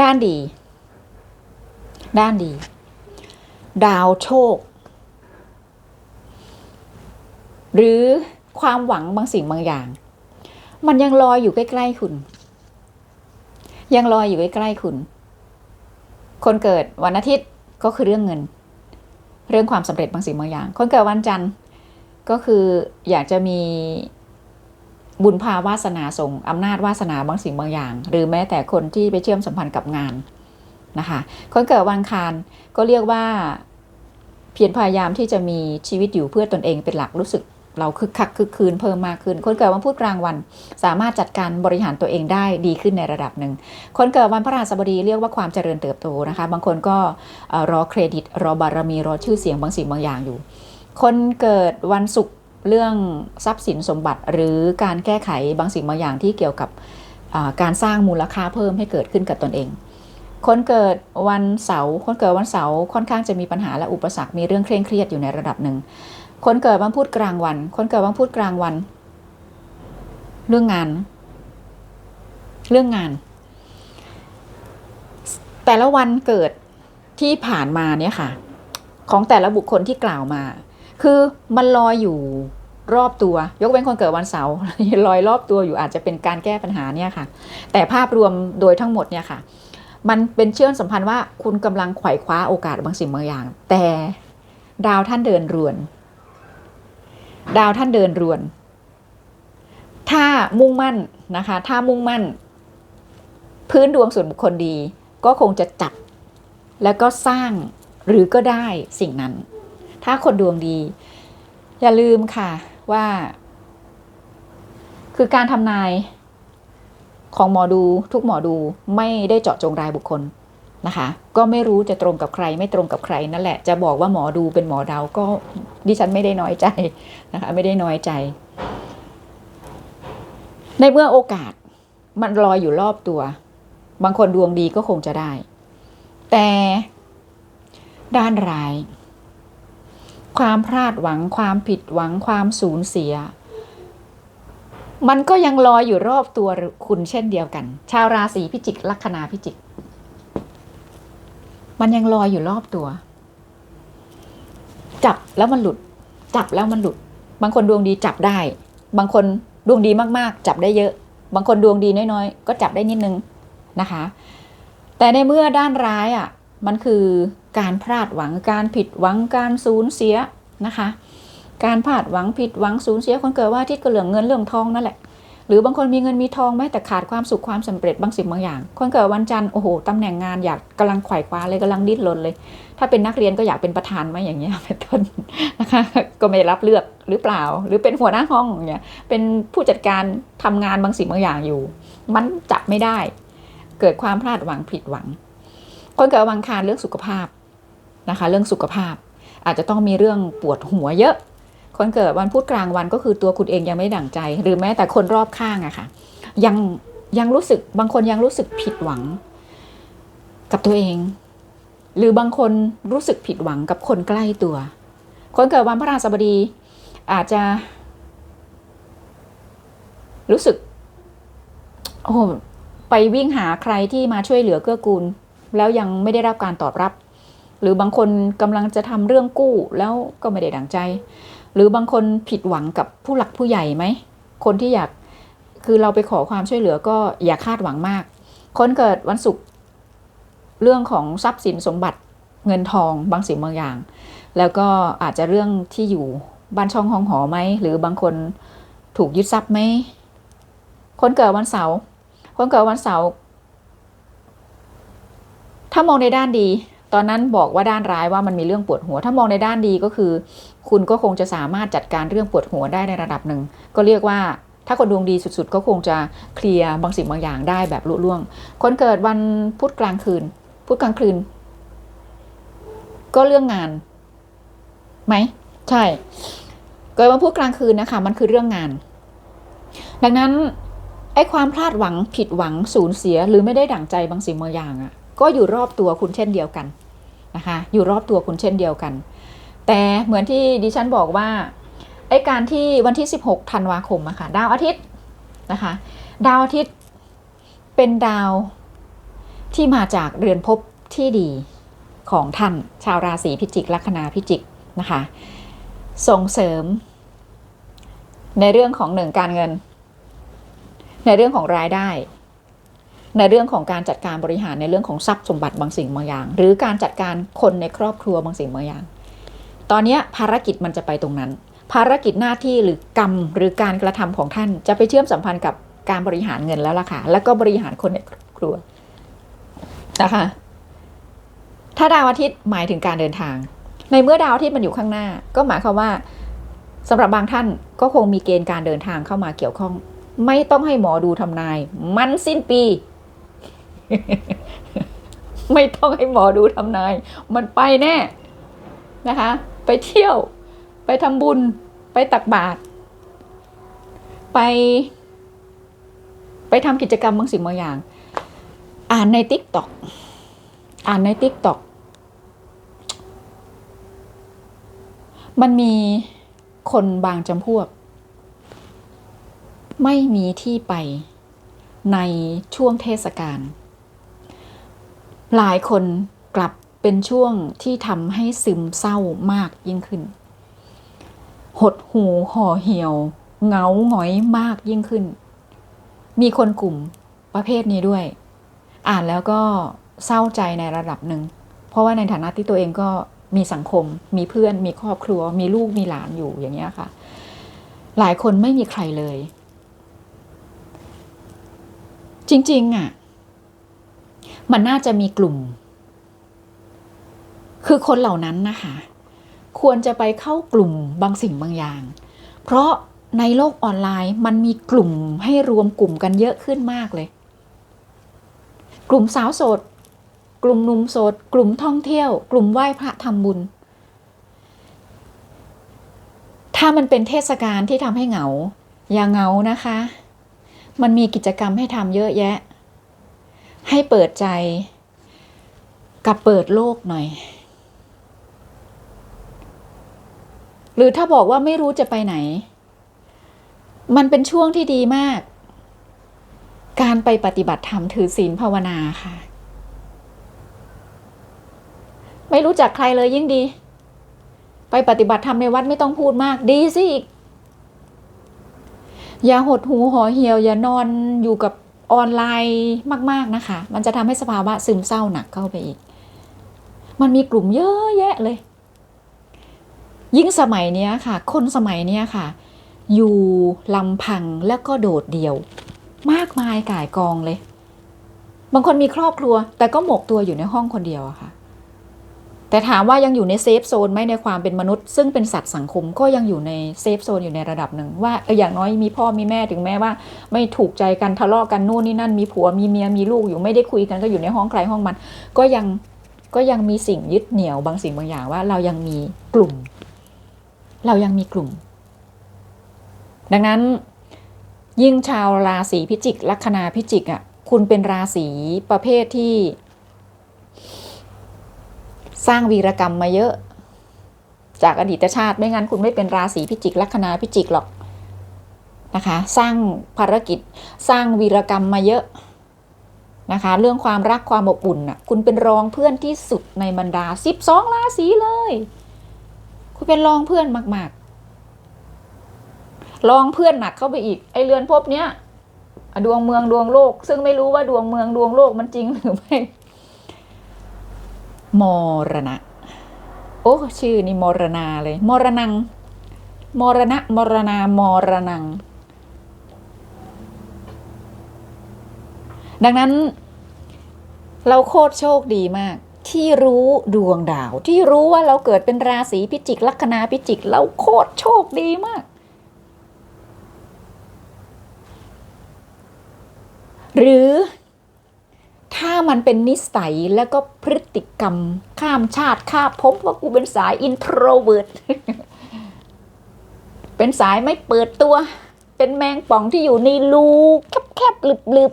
ด้านดี ด้านดี ดาวโชค หรือความหวังบางสิ่งบางอย่าง มันยังลอยอยู่ใกล้ๆคุณ ยังลอยอยู่ใกล้ๆคุณ คนเกิดวันอาทิตย์ก็คือเรื่องเงิน เรื่องความสำเร็จบางสิ่งบางอย่าง คนเกิดวันจันทร์ก็คืออยากจะมี บุญพาวาสนาส่งอำนาจวาสนาบางสิ่งบางอย่าง หรือแม้แต่คนที่ไปเชื่อมสัมพันธ์กับงานนะคะคนเกิดวันอังคารก็เรียกว่า เพียรพยายามที่จะมีชีวิตอยู่เพื่อตนเองเป็นหลักรู้สึกเราคึกคักคึกคืนเพิ่มมากขึ้น คนเกิดวันพุธกลางวัน สามารถจัดการบริหารตัวเองได้ดีขึ้นในระดับหนึ่ง คนเกิดวันพระราชบดีเรียกว่าความเจริญเติบโตนะคะ บางคนก็รอเครดิต รอบารมีรอชื่อเสียงบางสิ่งบางอย่างอยู่ คนเกิดวันศุกร์ เรื่องทรัพย์สินสมบัติ หรือการแก้ไขบางสิ่งบางอย่างที่เกี่ยวกับการสร้างมูลค่าเพิ่มให้เกิดขึ้นกับตนเอง คนเกิดวันเสาร์คนเกิดวันเสาร์ค่อนข้างจะมีปัญหาและอุปสรรคมีเรื่องเคร่งเครียดอยู่ในระดับหนึ่ง คนเกิดวันพุธกลางวัน คนเกิดวันพุธกลางวัน เรื่องงาน เรื่องงาน แต่ละวันเกิดที่ผ่านมาเนี่ยค่ะ ของแต่ละบุคคลที่กล่าวมา คือมันลอยอยู่ รอบตัว ยกเว้นคนเกิดวันเสาร์ลอยรอบตัวอยู่อาจจะเป็นการแก้ปัญหาเนี่ยค่ะ แต่ภาพรวมโดยทั้งหมดเนี่ยค่ะ มันเป็นเชื่อมสัมพันธ์ว่าคุณกำลังไขว่คว้าโอกาสบางสิ่งบางอย่าง แต่ดาวท่านเดินรวน ดาวท่านเดินรวน ถ้ามุ่งมั่นนะคะ ถ้ามุ่งมั่น พื้นดวงส่วนบุคคลดี ก็คงจะจับแล้วก็สร้างหรือก็ได้สิ่งนั้น ถ้าคนดวงดี อย่าลืมค่ะ ว่า คือการทำนายของหมอดูทุกหมอดูไม่ได้เจาะจงรายบุคคลนะคะ ก็ไม่รู้จะตรงกับใคร ไม่ตรงกับใครนั่นแหละ จะบอกว่าหมอดูเป็นหมอเดาก็ดิฉันไม่ได้น้อยใจนะคะไม่ได้น้อยใจ ในเมื่อโอกาสมันลอยอยู่รอบตัว บางคนดวงดีก็คงจะได้ แต่ด้านร้าย ความพลาดหวัง ความผิดหวัง ความสูญเสีย มันก็ยังลอยอยู่รอบตัวคุณเช่นเดียวกัน ชาวราศีพิจิกลัคนาพิจิก มันยังลอยอยู่รอบตัว จับแล้วมันหลุด จับแล้วมันหลุด บางคนดวงดีจับได้ บางคนดวงดีมากๆ จับได้เยอะ บางคนดวงดีน้อยๆ ก็จับได้นิดนึงนะคะ แต่ในเมื่อด้านร้ายอะ มันคือ การพลาดหวังการผิดหวังการสูญเสียนะคะ การพลาดหวังผิดหวังสูญเสียคนเกิดว่าที่ก็เหลืองเงินเรื่องทองนั่นแหละ หรือบางคนมีเงินมีทองไหมแต่ขาดความสุขความสำเร็จบางสิ่งบางอย่าง คนเกิดวันจันทร์โอ้โหตำแหน่งงานอยากกำลังไขว่คว้าเลยกำลังดิ้นรนเลย ถ้าเป็นนักเรียนก็อยากเป็นประธานไหมอย่างเงี้ยเป็นต้นนะคะ ก็ไม่รับเลือกหรือเปล่า หรือเป็นหัวหน้าห้องอย่างเงี้ยเป็นผู้จัดการทำงานบางสิ่งบางอย่างอยู่ มันจับไม่ได้ เกิดความพลาดหวังผิดหวังคนเกิดวันอังคารเรื่องสุขภาพ นะคะ เรื่องสุขภาพ อาจจะต้องมีเรื่องปวดหัวเยอะ คนเกิดวันพุธกลางวันก็คือตัวคุณเองยังไม่ดั่งใจ หรือแม้แต่คนรอบข้างอะค่ะ ยังยังรู้สึกบางคนยังรู้สึกผิดหวัง กับตัวเอง หรือบางคนรู้สึกผิดหวังกับคนใกล้ตัว คนเกิดวันพระราชบดีอาจจะ รู้สึก โอ้ไปวิ่งหาใครที่มาช่วยเหลือเกื้อกูล แล้วยังไม่ได้รับการตอบรับ หรือบางคนกำลังจะทำเรื่องกู้แล้วก็ไม่ได้ดังใจ หรือบางคนผิดหวังกับผู้หลักผู้ใหญ่ไหม คนที่อยากคือเราไปขอความช่วยเหลือก็อย่าคาดหวังมาก คนเกิดวันศุกร์เรื่องของทรัพย์สินสมบัติเงินทองบางสิ่งบางอย่าง แล้วก็อาจจะเรื่องที่อยู่บ้านช่องห้องหอไหมหรือบางคนถูกยึดทรัพย์ไหมคนเกิดวันเสาร์คนเกิดวันเสาร์ถ้ามองในด้านดี ตอนนั้นบอกว่าด้านร้ายว่ามันมีเรื่องปวดหัว ถ้ามองในด้านดีก็คือ คุณก็คงจะสามารถจัดการเรื่องปวดหัวได้ในระดับหนึ่ง ก็เรียกว่าถ้าคนดวงดีสุดๆ ก็คงจะเคลียร์บางสิ่งบางอย่างได้แบบลุล่วง คนเกิดวันพุธกลางคืน พุธกลางคืน ก็เรื่องงานไหม ใช่ เกิดวันพุธกลางคืนนะคะ มันคือเรื่องงาน ดังนั้นไอ้ความพลาดหวังผิดหวังสูญเสีย หรือไม่ได้ดั่งใจบางสิ่งบางอย่างอะ่ะก็อยู่รอบตัวคุณเช่นเดียวกัน นะคะอยู่รอบตัวคุณเช่นเดียวกัน แต่เหมือนที่ดิฉันบอกว่าไอการที่วันที่ 16ธันวาคมอะค่ะดาวอาทิตย์นะคะดาวอาทิตย์เป็นดาวที่มาจากเรือนภพที่ดีของท่านชาวราศีพิจิกลัคนาพิจิกนะคะส่งเสริม ในเรื่องของหนึ่งการเงิน ในเรื่องของรายได้ ในเรื่องของการจัดการบริหารในเรื่องของทรัพย์สมบัติบางสิ่งบางอย่าง หรือการจัดการคนในครอบครัวบางสิ่งบางอย่าง ตอนนี้ภารกิจมันจะไปตรงนั้น ภารกิจหน้าที่หรือกรรมหรือการกระทำของท่านจะไปเชื่อมสัมพันธ์กับการบริหารเงินแล้วล่ะค่ะแล้วก็บริหารคนในครอบครัวนะคะถ้าดาวอาทิตย์หมายถึงการเดินทาง ในเมื่อดาวอาทิตย์มันอยู่ข้างหน้า ก็หมายความว่าสำหรับบางท่านก็คงมีเกณฑ์การเดินทางเข้ามาเกี่ยวข้อง ไม่ต้องให้หมอดูทำนาย มันสิ้นปี ไม่ต้องให้หมอดูทำนาย มันไปแน่นะคะ ไปเที่ยว ไปทำบุญ ไปตักบาตร ไป ไปทำกิจกรรมบางสิ่งบางอย่าง อ่านในติ๊กต็อก อ่านในติ๊กต็อก มันมีคนบางจำพวก ไม่มีที่ไปในช่วงเทศกาล หลายคนกลับเป็นช่วงที่ทำให้ซึมเศร้ามากยิ่งขึ้น หดหูห่อเหี่ยวเหงาหงอยมากยิ่งขึ้น มีคนกลุ่มประเภทนี้ด้วย อ่านแล้วก็เศร้าใจในระดับหนึ่ง เพราะว่าในฐานะที่ตัวเองก็มีสังคม มีเพื่อน มีครอบครัว มีลูก มีหลานอยู่อย่างเงี้ยค่ะ หลายคนไม่มีใครเลย จริง ๆอะ มันน่าจะมีกลุ่ม คือคนเหล่านั้นนะคะ ควรจะไปเข้ากลุ่มบางสิ่งบางอย่าง เพราะในโลกออนไลน์มันมีกลุ่มให้รวมกลุ่มกันเยอะขึ้นมากเลย กลุ่มสาวโสด กลุ่มหนุ่มโสด กลุ่มท่องเที่ยว กลุ่มไหว้พระทำบุญ ถ้ามันเป็นเทศกาลที่ทำให้เหงา อย่าเหงานะคะ มันมีกิจกรรมให้ทำเยอะแยะ ให้เปิดใจกับเปิดโลกหน่อย หรือถ้าบอกว่าไม่รู้จะไปไหน มันเป็นช่วงที่ดีมาก การไปปฏิบัติธรรมถือศีลภาวนาค่ะ ไม่รู้จักใครเลยยิ่งดี ไปปฏิบัติธรรมในวัดไม่ต้องพูดมากดีสิอีกอย่าหดหูห่อเหี่ยว อย่านอนอยู่กับ ออนไลน์มาก ๆนะคะ มันจะทำให้สภาวะซึมเศร้าหนักเข้าไปอีก มันมีกลุ่มเยอะแยะเลย ยิ่งสมัยนี้ค่ะ คนสมัยนี้ค่ะ อยู่ลำพังแล้วก็โดดเดี่ยว มากมายก่ายกองเลย บางคนมีครอบครัว แต่ก็หมกตัวอยู่ในห้องคนเดียวอะค่ะ แต่ถามว่ายังอยู่ในเซฟโซนไหมในความเป็นมนุษย์ ซึ่งเป็นสัตว์สังคมก็ยังอยู่ในเซฟโซนอยู่ในระดับหนึ่งว่าเอออย่างน้อยมีพ่อมีแม่ถึงแม้ว่า ไม่ถูกใจกันทะเลาะกันนู่นนี่นั่นมีผัวมีเมียมีลูกอยู่ไม่ได้คุยกันก็อยู่ในห้องใครห้องมัน ก็ยังก็ยังมีสิ่งยึดเหนี่ยวบางสิ่งบางอย่างว่าเรายังมีกลุ่ม เรายังมีกลุ่ม ดังนั้น ยิ่งชาวราศีพิจิกลัคนาพิจิกอะคุณเป็นราศีประเภทที่ สร้างวีรกรรมมาเยอะ จากอดีตชาติไม่งั้นคุณไม่เป็นราศีพิจิกลัคนาพิจิกหรอกนะคะ สร้างภารกิจสร้างวีรกรรมมาเยอะนะคะ เรื่องความรักความอบอุ่นน่ะคุณเป็นรองเพื่อนที่สุดในบรรดาสิบสองราศีเลย คุณเป็นรองเพื่อนมาก ๆ รองเพื่อนหนักเข้าไปอีกไอเรือนภพเนี้ยดวงเมืองดวงโลก ซึ่งไม่รู้ว่าดวงเมืองดวงโลกมันจริงหรือไม่ มรณะ โอ้ชื่อนี่มรณาเลย มรณัง มรณะ มรณามรณัง ดังนั้น เราโคตรโชคดีมาก ที่รู้ดวงดาว ที่รู้ว่าเราเกิดเป็นราศีพิจิกลัคนาพิจิก เราโคตรโชคดีมาก หรือ ถ้ามันเป็นนิสัยแล้วก็พฤติกรรมข้ามชาติข้ามภพว่ากูเป็นสายอินโทรเวิร์ตเป็นสายไม่เปิดตัว เป็นแมงป่องที่อยู่ในรูแคบๆหลึบ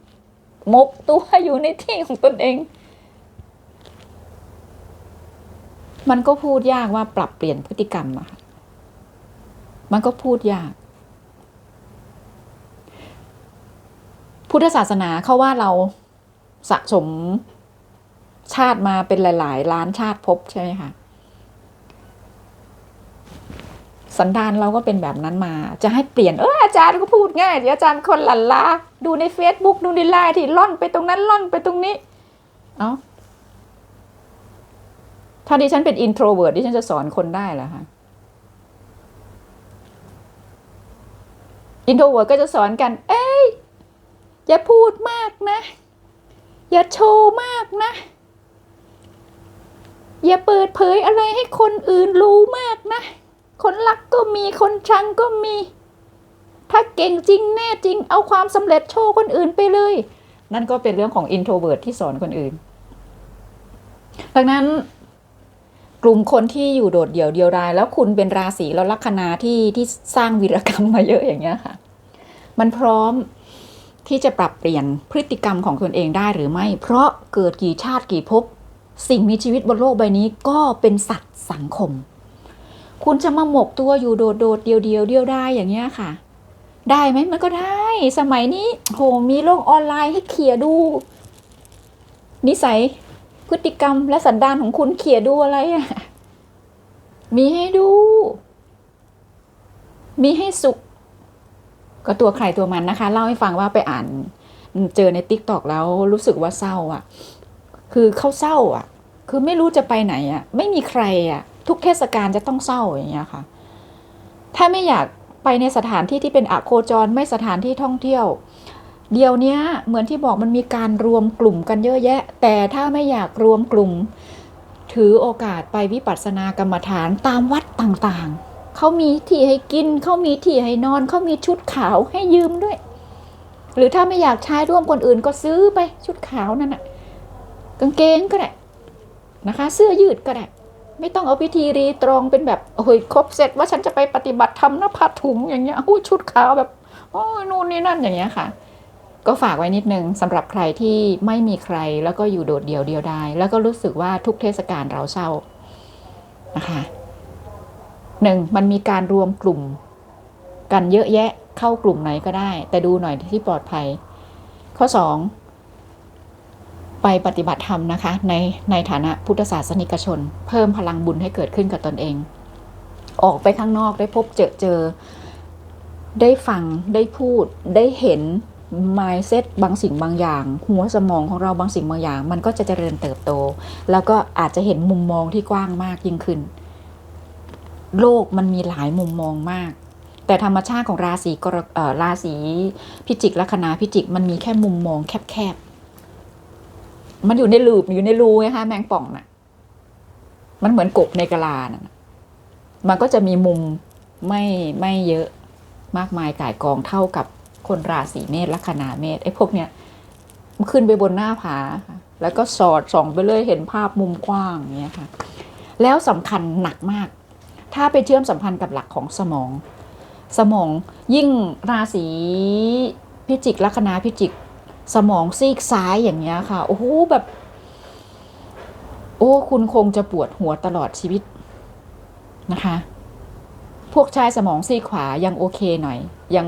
ๆหมกตัวอยู่ในที่ของตนเอง มันก็พูดยากว่าปรับเปลี่ยนพฤติกรรมอะมันก็พูดยาก พุทธศาสนาเขาว่าเรา สะสมชาติมาเป็นหลาย ๆ ล้านชาติภพใช่ไหมคะสันดานเราก็เป็นแบบนั้นมา จะให้เปลี่ยนเอออาจารย์ก็พูดง่ายเดี๋ยวอาจารย์คนหลันลาดูใน Facebook ดูในไลน์ที่ล่อนไปตรงนั้นล่อนไปตรงนี้ เอาถ้าดิฉันเป็นอินโทรเวิร์ดดิฉันจะสอนคนได้เหรอคะอินโทรเวิร์ดก็จะสอนกัน เอ้ยอย่าพูดมากนะ อย่าโชว์มากนะ อย่าเปิดเผยอะไรให้คนอื่นรู้มากนะ คนรักก็มีคนชังก็มี ถ้าเก่งจริงแน่จริง เอาความสำเร็จโชว์คนอื่นไปเลย นั่นก็เป็นเรื่องของอินโทรเวิร์ดที่สอนคนอื่น ดังนั้นกลุ่มคนที่อยู่โดดเดี่ยวเดียวดาย แล้วคุณเป็นราศีแล้วลัคนาที่ที่สร้างวีรกรรมมาเยอะอย่างเงี้ยค่ะ มันพร้อม ที่จะปรับเปลี่ยนพฤติกรรมของตนเองได้หรือไม่ เพราะเกิดกี่ชาติกี่ภพสิ่งมีชีวิตบนโลกใบนี้ก็เป็นสัตว์สังคม คุณจะมาหมกตัวอยู่โดดโดดๆเดียวเดียวๆเดียวได้อย่างเงี้ยค่ะ ได้ไหมมันก็ได้ สมัยนี้โหมีโลกออนไลน์ให้เขี่ยดู นิสัยพฤติกรรมและสันดานของคุณเขี่ยดูอะไรอะมีให้ดู มีให้สุข ก็ตัวใครตัวมันนะคะ เล่าให้ฟังว่าไปอ่านเจอในติ๊กตอกแล้วรู้สึกว่าเศร้าอะ คือเขาเศร้าอะ คือไม่รู้จะไปไหนอะ ไม่มีใครอะ ทุกเทศกาลจะต้องเศร้าอย่างเงี้ยค่ะ ถ้าไม่อยากไปในสถานที่ที่เป็นอโคจรไม่สถานที่ท่องเที่ยว เดี๋ยวเนี้ยเหมือนที่บอกมันมีการรวมกลุ่มกันเยอะแยะ แต่ถ้าไม่อยากรวมกลุ่ม ถือโอกาสไปวิปัสสนากรรมฐานตามวัดต่างๆ เขามีที่ให้กิน เขามีที่ให้นอน เขามีชุดขาวให้ยืมด้วย หรือถ้าไม่อยากใช้ร่วมคนอื่นก็ซื้อไปชุดขาวนั่นน่ะ กางเกงก็ได้นะคะ เสื้อยืดก็ได้ ไม่ต้องเอาพิธีรีตรองเป็นแบบโอ้ยครบเสร็จว่าฉันจะไปปฏิบัติธรรมนะผ้าถุงอย่างเงี้ยอู้ชุดขาวแบบโอ้ยนู่นนี่นั่นอย่างเงี้ยค่ะ ก็ฝากไว้นิดนึงสำหรับใครที่ไม่มีใครแล้วก็อยู่โดดเดี่ยวเดียวดายแล้วก็รู้สึกว่าทุกเทศกาลเราเศร้านะคะ หนึ่งมันมีการรวมกลุ่ม กันเยอะแยะเข้ากลุ่มไหนก็ได้ แต่ดูหน่อยที่ปลอดภัย ข้อสองไปปฏิบัติธรรมนะคะ ในในฐานะพุทธศาสนิกชน เพิ่มพลังบุญให้เกิดขึ้นกับตนเอง ออกไปข้างนอกได้พบเจอเจอ ได้ฟังได้พูดได้เห็น mindset บางสิ่งบางอย่าง หัวสมองของเราบางสิ่งบางอย่าง มันก็จะเจริญเติบโต แล้วก็อาจจะเห็นมุมมองที่กว้างมากยิ่งขึ้น โลกมันมีหลายมุมมองมาก แต่ธรรมชาติของราศีกรราศีพิจิกลัคนาพิจิกมันมีแค่มุมมองแคบๆ มันอยู่ในลูปอยู่ในรูไงคะแมงป่องน่ะ มันเหมือนกบในกะลาน่ะมันก็จะมีมุมไม่ไม่เยอะมากมายก่ายกองเท่ากับคนราศีเมษลัคนาเมษไอ้พวกเนี้ยมันขึ้นไปบนหน้าผา แล้วก็สอดส่องไปเลยเห็นภาพมุมกว้างอย่างเงี้ยค่ะ แล้วสำคัญหนักมาก ถ้าไปเชื่อมสัมพันธ์กับหลักของสมอง สมองยิ่งราศีพิจิกลัคนาพิจิกสมองซีกซ้ายอย่างเงี้ยค่ะ โอ้โหแบบ โอ้คุณคงจะปวดหัวตลอดชีวิตนะคะ พวกชายสมองซีกขวายังโอเคหน่อย ยัง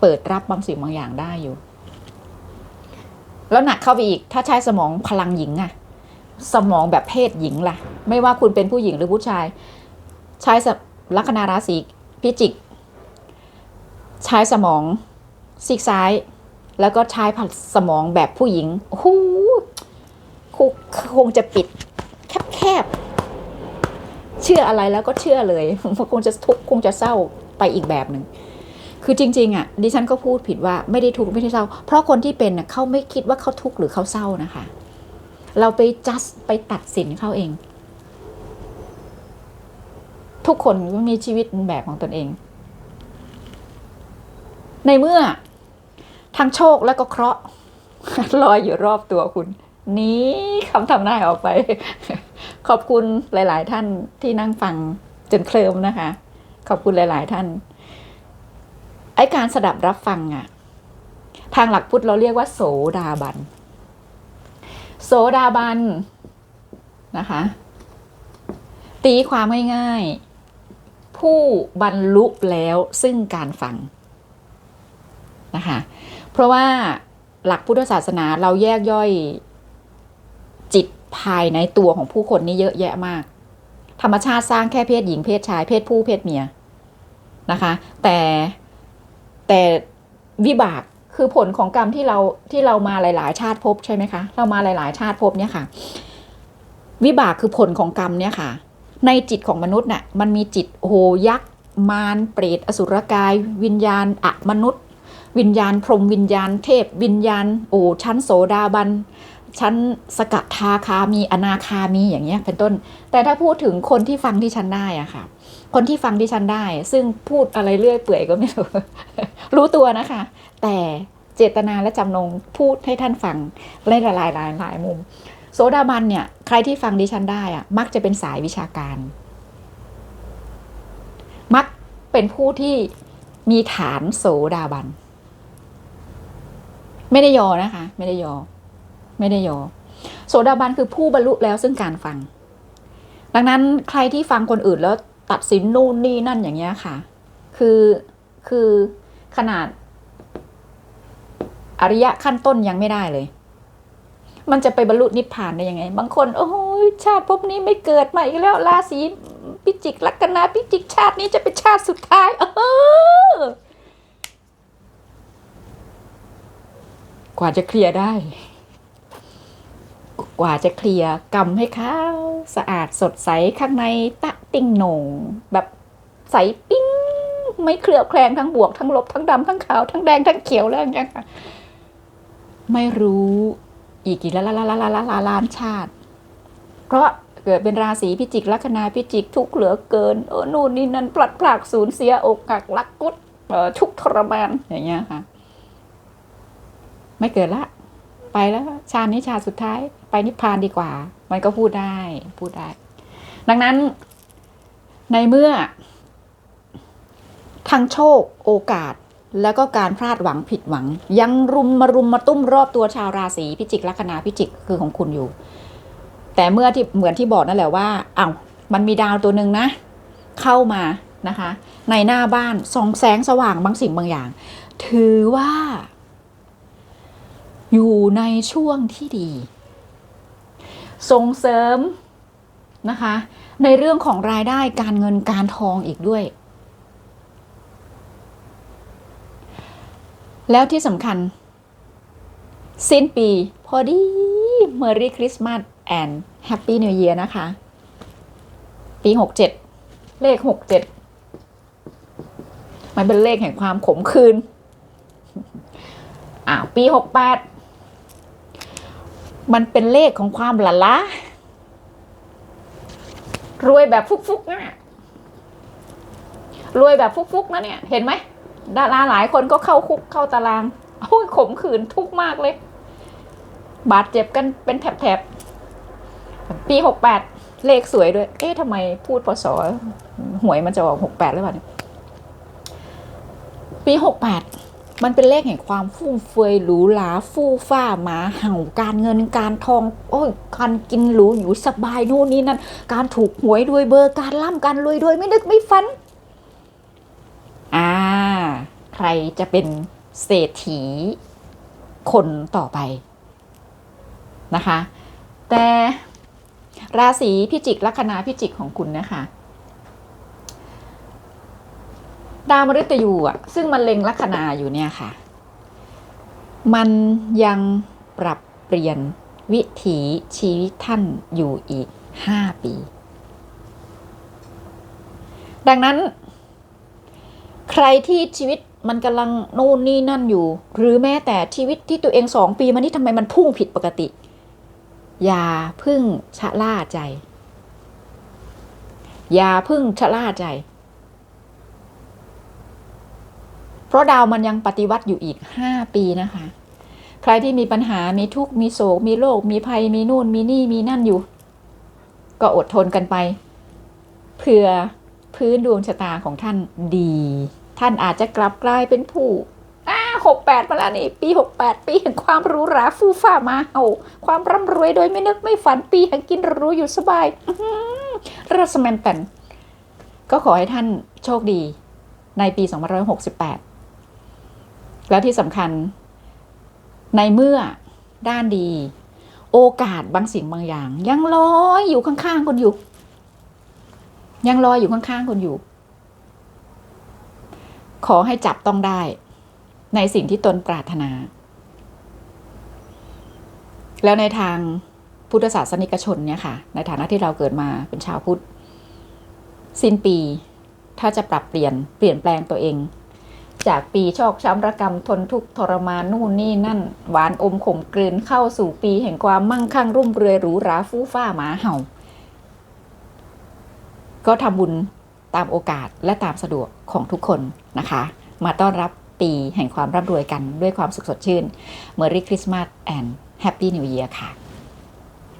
เปิดรับบางสิ่งบางอย่างได้อยู่ แล้วหนักเข้าไปอีก ถ้าใช้สมองพลังหญิงอะสมองแบบเพศหญิงล่ะ ไม่ว่าคุณเป็นผู้หญิงหรือผู้ชาย ใช้สลัคนาราศีพิจิก ใช้สมองซีกซ้าย แล้วก็ใช้ผัดสมองแบบผู้หญิงโอ้คุคงจะปิดแคบๆเชื่ออะไรแล้วก็เชื่อเลยคงจะทุกคงจะเศร้าไปอีกแบบหนึ่งคือจริงๆอะดิฉันก็พูดผิดว่าไม่ได้ทุกข์ไม่ได้เศร้า เพราะคนที่เป็นเขาไม่คิดว่าเขาทุกข์หรือเขาเศร้านะคะ เราไปจัดไปตัดสินเขาเอง ทุกคนก็มีชีวิตแบบของตนเอง ในเมื่อทั้งโชคและก็เคราะห์ลอยอยู่รอบตัวคุณ นี้คำทำหน้ายออกไป ขอบคุณหลาย ๆ ท่านที่นั่งฟังจนเคลิมนะคะ ขอบคุณหลาย ๆ ท่าน ไอการสดับรับฟังอะทางหลักพุทธเราเรียกว่า โสดาบัน โสดาบันนะคะ ตีความง่ายๆ ผู้บรรลุแล้วซึ่งการฟังนะคะเพราะว่าหลักพุทธศาสนาเราแยกย่อยจิตภายในตัวของผู้คนนี่เยอะแยะมาก ธรรมชาติสร้างแค่เพศหญิงเพศชายเพศผู้เพศเมียนะคะ แต่แต่วิบากคือผลของกรรมที่เราที่เรามาหลาย ๆ ชาติภพใช่ไหมคะ เรามาหลาย ๆ ชาติภพเนี่ยค่ะ วิบากคือผลของกรรมเนี่ยค่ะ ในจิตของมนุษย์น่ะมันมีจิตโหยักษ์มารเปรตอสุรกาย วิญญาณอะมนุษย์ วิญญาณพรหมวิญญาณเทพ วิญญาณโอ้ชั้นโสดาบันชั้นสกทาคามีอนาคามีอย่างเงี้ยเป็นต้น แต่ถ้าพูดถึงคนที่ฟังที่ฉันได้อะค่ะ คนที่ฟังที่ฉันได้ ซึ่งพูดอะไรเรื่อยเปื่อยก็ไม่รู้รู้ตัวนะคะ แต่เจตนาและจำนงพูดให้ท่านฟังหลายหลายหลายหลายมุม โสดาบันเนี่ยใครที่ฟังดิฉันได้อะมักจะเป็นสายวิชาการ มักเป็นผู้ที่มีฐานโสดาบัน ไม่ได้ยอนะคะ ไม่ได้ยอ ไม่ได้ยอ โสดาบันคือผู้บรรลุแล้วซึ่งการฟัง ดังนั้นใครที่ฟังคนอื่นแล้วตัดสินนู่นนี่นั่นอย่างเงี้ยค่ะ คือคือขนาด อริยะขั้นต้นยังไม่ได้เลย มันจะไปบรรลุนิพพานได้ยังไง บางคน โอ้ยชาติภพนี้ไม่เกิดมาอีกแล้วราศีพิจิกลัคนาพิจิกชาตินี้จะเป็นชาติสุดท้าย เออกว่าจะเคลียร์ได้ กว่าจะเคลียร์กรรมให้ขาวสะอาดสดใสข้างในตะติ่งหนง แบบใสปิ้งไม่เคลือบแคลงทั้งบวกทั้งลบทั้งดำทั้งขาวทั้งแดงทั้งเขียวแล้วอย่างเงี้ยค่ะไม่รู้ อีกกี่ล้านล้านล้านล้านล้านล้านชาติ เพราะเกิดเป็นราศีพิจิกลัคนาพิจิกทุกเหลือเกินเออนู่นนี่นั่นพลัดพรากสูญเสียอกหักลักกุดเออทุกทรมานอย่างเงี้ยค่ะ ไม่เกิดละ ไปแล้วชาตินี้ชาติสุดท้าย ไปนิพพานดีกว่า มันก็พูดได้พูดได้ ดังนั้น ในเมื่อ ทั้งโชคโอกาส แล้วก็การพลาดหวังผิดหวัง ยังรุมมารุมมาตุ้มรอบตัวชาวราศีพิจิกลัคนาพิจิกคือของคุณอยู่ แต่เมื่อที่เหมือนที่บอกนั่นแหละว่าอ้าวมันมีดาวตัวหนึ่งนะ เข้ามานะคะ ในหน้าบ้านส่องแสงสว่างบางสิ่งบางอย่าง ถือว่า อยู่ในช่วงที่ดี ส่งเสริมนะคะ ในเรื่องของรายได้การเงินการทองอีกด้วย แล้วที่สำคัญ สิ้นปี พอดี Merry Christmas and Happy New Year นะคะ ปี 67 เลข 67 มันเป็นเลขแห่งความขมขื่นอ้าว ปี 68 มันเป็นเลขของความหละล้ารวยแบบฟุกๆนะรวยแบบฟุกๆนะเนี่ย เห็นไหม ดาราหลายคนก็เข้าคุกเข้าตารางโอ้ยขมขืนทุกข์มากเลย บาดเจ็บกันเป็นแถบๆ ปีหกแปดเลขสวยด้วย เอ๊ะทำไมพูดพศหวยมันจะออกหกแปดหรือเปล่าเนี่ยปีหกแปดมันเป็นเลขแห่งความฟุ่มเฟือยหรูหราฟู่ฟ้าหมาเห่าการเงินการทอง โอ้ยการกินหรูอยู่สบายนู่นนี่นั่นการถูกหวยด้วยเบอร์การล่ำการรวยด้วยไม่นึกไม่ฝัน ใครจะเป็นเศรษฐีคนต่อไปนะคะ แต่ราศีพิจิกลัคนาพิจิกของคุณนะคะ ดาวมฤตยูอะซึ่งมันเล็งลัคนาอยู่เนี่ยค่ะ มันยังปรับเปลี่ยนวิถีชีวิตท่านอยู่อีกห้าปี ดังนั้น ใครที่ชีวิต มันกำลังนู่นนี่นั่นอยู่ หรือแม้แต่ชีวิตที่ตัวเองสองปีมานี้ทำไมมันพุ่งผิดปกติ อย่าพึ่งชะล่าใจ อย่าพึ่งชะล่าใจ เพราะดาวมันยังปฏิวัติอยู่อีกห้าปีนะคะ ใครที่มีปัญหามีทุกข์มีโศกมีโรคมีภัยมีนู่นมีนี่มีนั่นอยู่ ก็อดทนกันไปเพื่อพื้นดวงชะตาของท่านดี ท่านอาจจะกลับกลายเป็นผู้อ่าหกแปดมาแล้วนี่ ปีหกแปดปีแห่งความหรู้หราฟู่ฟ้ามาเอาความร่ำรวยโดยไม่นึกไม่ฝันปีแห่งกินรู้อยู่สบายรัสแมนแตนก็ขอให้ท่านโชคดีในปี 2568 แล้วที่สำคัญ ในเมื่อด้านดี โอกาสบางสิ่งบางอย่าง ยังลอยอยู่ข้างๆคุณอยู่ ยังลอยอยู่ข้างๆคุณอยู่ ขอให้จับต้องได้ ในสิ่งที่ตนปรารถนา แล้วในทางพุทธศาสนิกชนเนี่ยค่ะ ในฐานะที่เราเกิดมาเป็นชาวพุทธ สิ้นปี ถ้าจะปรับเปลี่ยนเปลี่ยนแปลงตัวเอง จากปีชอกช้ำระกรรมทนทุกข์ทรมานนู่นนี่นั่น หวานอมขมกลืนเข้าสู่ปีแห่งความมั่งคั่งรุ่มเรือหรูหราฟู่ฟ้าหมาเห่า ก็ทำบุญ ตามโอกาสและตามสะดวกของทุกคนนะคะ มาต้อนรับปีแห่งความร่ำรวยกันด้วยความสุขสดชื่น Merry Christmas and Happy New Year ค่ะ